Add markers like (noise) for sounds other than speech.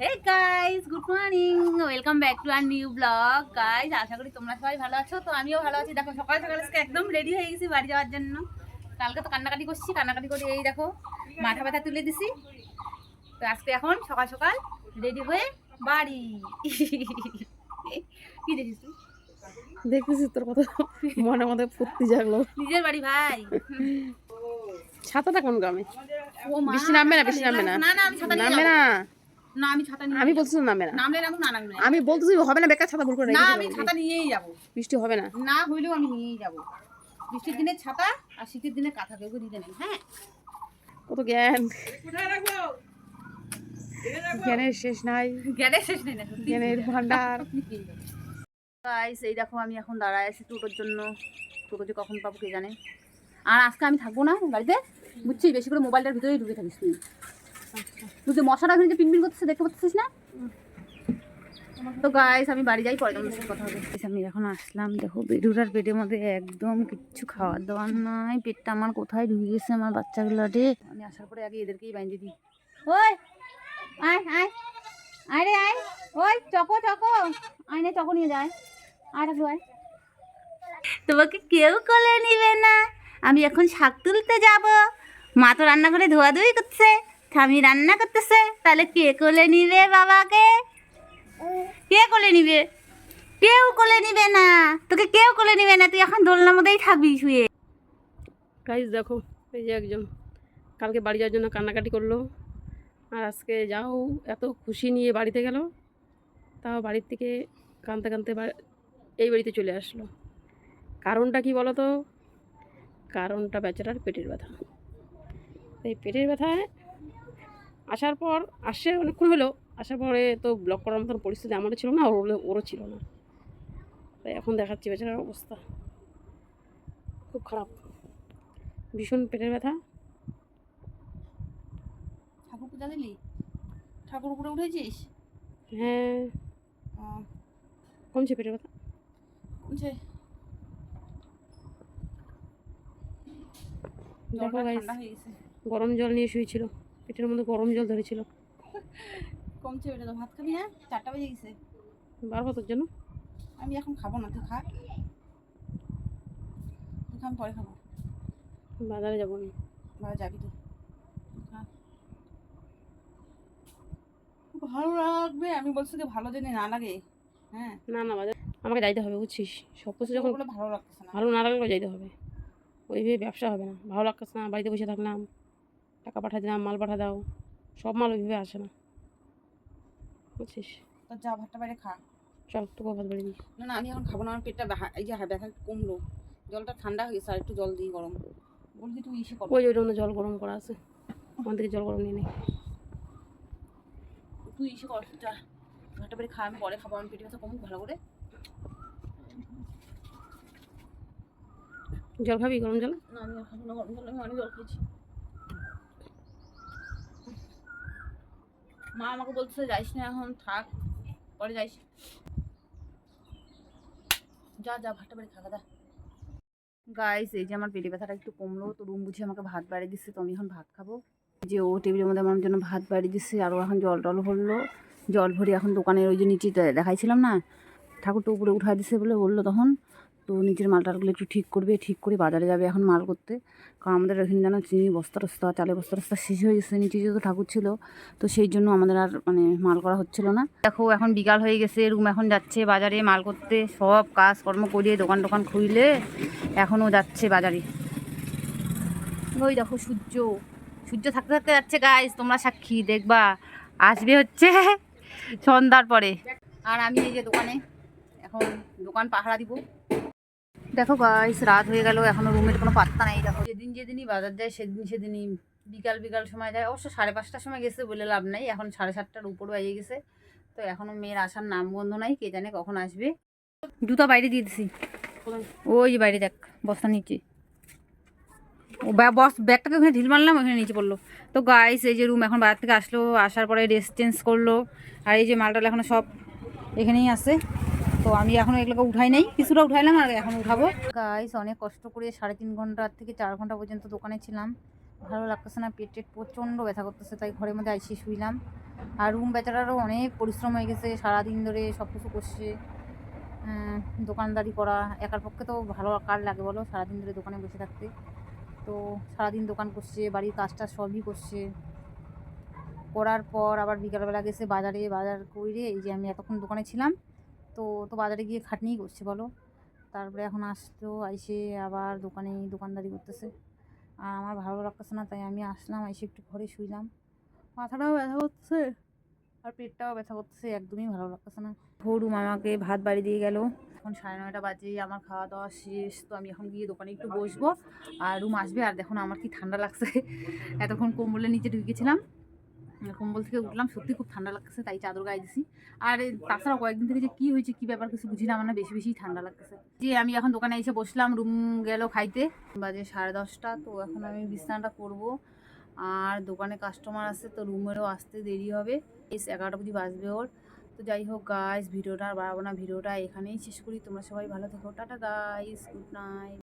Hey guys good morning welcome back to our new vlog guys আশা করি তোমরা সবাই ভালো আছো। তো আমিও ভালো আছি। দেখো সকাল সকাল আজকে একদম রেডি হয়ে গেছি বাড়ি যাওয়ার জন্য। কালকে তো কান্নাকাটি করছি কান্নাকাটি করে এই দেখো মাথা ব্যথা তুলে দিছি। তো আজকে এখন সকাল সকাল রেডি হয়ে বাড়ি। (laughs) কি দেখিস তুই? দেখতেছি তোর কথা। মনে মধ্যে ফুর্তি জাগলো। নিজের বাড়ি ভাই। ছাতাটা কোন গ্রামে? বৃষ্টি নামবে না বৃষ্টি নামবে না। না। না আমি ছাতা নামবে না। না আমি ছাতা নিয়ে আমি বলছি নামবে না। নামলে নামুক না নামলে। আমি বলতেছি হবে না বেকার ছাতা ভুল করে না আমি ছাতা নিয়েই যাব। বৃষ্টি হবে না। না হইলেও আমি নিয়েই যাব। বৃষ্টির দিনে ছাতা আর শীতের দিনে কাঁথা কেউ দিতে নেই হ্যাঁ? কত জ্ঞান। জ্ঞানের শেষ নাই। শেষ নেই না সত্যি। জ্ঞানের ভান্ডার এই দেখো আমি এখন দাঁড়ায় আছি টোটোর জন্য। টোটো যে কখন পাবো কে জানে? আর আজকে আমি থাকব না গাড়িতে বুঝছিস? বেশি করে মোবাইলটার ভিতরেই ঢুকে থাকিস তুই। তুই যে মশাটা ওখানে যে পিনপিন করতেছে দেখতে পাচ্ছিস না? তো গাইস আমি বাড়ি যাই পরে কথা হবে। আমি এখন আসলাম। দেখো বেডুরার পেটের মধ্যে একদম কিচ্ছু খাওয়ার দাওয়ার নাই। পেটটা আমার কোথায় ঢুকে গেছে আমার বাচ্চাগুলোতে আমি আসার পরে আগে এদেরকেই বাইন্দে দিই। ওই আয় আয়। আয় রে আয়। ওই চকো চকো। আয় নে চকো নিয়ে যায় আয়। রাখল আয়। তোমাকে কেউ কোলে নিবে না। আমি এখন শাক তুলতে যাব। মা তো রান্না করে ধোয়াধুয়ি করছে স্বামী রান্না করতেছে। তাহলে কে কোলে নিবে বাবাকে? কে কোলে নিবে? কেউ কোলে নিবে না। তোকে কেউ কোলে নিবে না, তুই এখন দোলনার মধ্যেই থাকবি শুয়ে। গাইজ দেখো, এই যে একজন কালকে বাড়ি যাওয়ার জন্য কান্নাকাটি করল। আর আজকে যাও, এত খুশি নিয়ে বাড়িতে গেল। তাও বাড়ির থেকে কানতে কানতে এই বাড়িতে চলে আসলো। কারণটা কি বলো তো কারণটা বেচারার পেটের ব্যথা। এই পেটের ব্যথায় আসার পর আসে অনেকক্ষণ হলো আসার পরে তো ব্লক করার মতন পরিস্থিতি আমারও ছিল না ওর ওরও ছিল না। তাই এখন দেখাচ্ছি বেচারার অবস্থা। খুব খারাপ। ভীষণ পেটের ব্যথা। ঠাকুর পূজা দিলি? ঠাকুর উপরে উঠেছিস? হ্যাঁ। কমছে পেটের ব্যথা। কমছে? দেখো হয়ে গেছে। গরম জল নিয়ে শুয়েছিল। পেটের মধ্যে গরম জল ধরেছিল। কমছে ওটা তো ভাত খাবি না? চারটা বেজে গেছে। বারবার তোর জন্য আমি এখন খাব না তুই খা। তুই আমি পরে খাব। বাজারে যাব আমি। বাবা যাবি তো। তুই ভালো লাগবে আমি বলছি যে ভালো যদি না লাগে। হ্যাঁ? না না বাজার আমাকে যাইতে হবে বুঝছিস? সব কিছু যখন ভালো লাগতেছে না। ভালো না লাগলেও যাইতে হবে। ওইভাবে ব্যবসা হবে না। ভালো লাগতেছে না বাড়িতে বসে থাকলাম টাকা পাঠা দিলাম মাল পাঠা দাও সব মাল ওইভাবে আসে না। বুঝছিস? তো যা ভাতটা বাইরে খা। চল তোকে ভাত বাড়ি দিই। না না আমি এখন খাব না আমার পেটটা এই যে ব্যথা কমলো। জলটা ঠান্ডা হয়ে গেছে আর একটু জল দিই গরম। বলছি তুই ইসে কর। ওই যে ওইটার মধ্যে জল গরম করা আছে ওখান থেকে জল গরম নিয়ে নিই তুই ইসে কর যা। ভাতটা বাইরে খা আমি পরে খাব আমি পেটে ব্যথা কমুক ভালো করে। জল খাবি, গরম জল? না গরম আমি অনেক জল খেয়েছি। মা আমাকে বলছে যাইস না এখন, থাক, পরে যাইস। যা যা, ভাতটা বাড়ি খাওয়া দা গাইস এই যে আমার পেটে ব্যথাটা একটু কমলো, তো রুম বুঝে আমাকে ভাত বাড়ি দিচ্ছে, তো আমি এখন ভাত খাব। যে ও টেবিলের মধ্যে আমার জন্য ভাত বাড়ি দিচ্ছে আরও এখন জল টল ভরলো। জল ভরে এখন দোকানের ওই যে নিচে দেখাইছিলাম না, ঠাকুরটা উপরে উঠাই দিছে বলে বলল তখন। তো নিচের মালটাগুলো একটু ঠিক করবে, ঠিক করে বাজারে যাবে এখন মাল করতে। কারণ আমাদের এখানে যেন চিনি, বস্তা টস্তা, চালের বস্তা টস্তা শেষ হয়ে গেছে, নিচে যেহেতু ঠাকুর ছিল, তো সেই জন্য আমাদের আর মানে মাল করা হচ্ছিল না। দেখো, এখন বিকাল হয়ে গেছে, রুম এখন যাচ্ছে বাজারে, মাল করতে, সব কাজ কর্ম করিয়ে দোকান টোকান খুইলে এখনও যাচ্ছে বাজারে। ওই দেখো সূর্য সূর্য থাকতে থাকতে যাচ্ছে গাইজ তোমরা সাক্ষী, দেখবা, আসবে হচ্ছে সন্ধ্যার পরে। আর আমি এই যে দোকানে, এখন দোকান পাহারা দিব। দেখো গাইস রাত হয়ে গেল, এখনও রুমের কোনো পাত্তা নাই, দেখো। যেদিন যেদিনই বাজার যায়, সেদিন সেদিনই বিকাল বিকাল সময় যায়। অবশ্য সাড়ে পাঁচটার সময় গেছে বলে লাভ নাই, এখন সাড়ে সাতটার উপর বাজে গেছে। তো এখনও মেয়ের আসার নাম গন্ধ নাই, কে জানে কখন আসবে। জুতা বাইরে দিয়ে দিছি। ওই বাইরে দেখ, বস্তা নিচে। ও বস, ব্যাগটাকে ওখানে ঢিল মারলাম, ওখানে নিচে পড়ল। তো গাইস এই যে রুম এখন বাজার থেকে আসলো, আসার পরে ড্রেস চেঞ্জ করল। আর এই যে মালটাল এখনও সব এখানেই আছে। তো আমি এখনও এগুলোকে উঠাই নাই। কিছুটা উঠাইলাম আর এখন উঠাবো। গাইস অনেক কষ্ট করে সাড়ে তিন ঘণ্টা থেকে চার ঘণ্টা পর্যন্ত দোকানে ছিলাম। ভালো লাগতেছে না, পেট টেট প্রচণ্ড ব্যথা করতেছে, তাই ঘরের মধ্যে আইসি শুইলাম। আর রুম বেচারারও অনেক পরিশ্রম হয়ে গেছে, সারাদিন ধরে সব কিছু করছে দোকানদারি করা। একার পক্ষে তো ভালো কার লাগে বলো, সারাদিন ধরে দোকানে বসে থাকতে। তো সারাদিন দোকান করছে, বাড়ির কাজটা সবই করছে। করার পর আবার বিকালবেলা গেছে বাজারে, বাজার করে এই যে আমি এতক্ষণ দোকানে ছিলাম তো তো বাজারে গিয়ে খাটনিই করছে, বলো। তারপরে এখন আসতো এসে আবার দোকানে দোকানদারি করতেছে। আর আমার ভালো লাগতেছে না, তাই আমি আসলাম এসে একটু ঘরে শুইলাম। মাথাটাও ব্যথা করতেছে, আর পেটটাও ব্যথা করতেছে, একদমই ভালো লাগতেছে না। ভোরুম আমাকে ভাত বাড়ি দিয়ে গেল। এখন সাড়ে নয়টা বাজে, আমার খাওয়া দাওয়া শেষ, তো আমি এখন গিয়ে দোকানে একটু বসবো। আর রুম আসবে, আর দেখুন আমার কি ঠান্ডা লাগছে। এতক্ষণ কম্বলের নিচে ঢুকেছিলাম। কম্বল থেকে উঠলাম সত্যি খুব ঠান্ডা লাগতেছে তাই চাদর গায়ে দিছি। আর তাছাড়া কয়েকদিন থেকে যে কী হয়েছে কী ব্যাপার কিছু বুঝি না আমার না বেশি বেশি ঠান্ডা লাগতেছে। যে আমি এখন দোকানে এসে বসলাম রুম গেল খাইতে। বাজে সাড়ে দশটা তো এখন আমি বিছানাটা করব। আর দোকানে কাস্টমার আছে তো রুমেরও আসতে দেরি হবে। এস এগারোটা বুঝি বাজবে ওর। তো যাই হোক গাইস ভিডিওটা আর বাড়াবো না ভিডিওটা এখানেই শেষ করি। তোমরা সবাই ভালো থেকো। Tata guys good night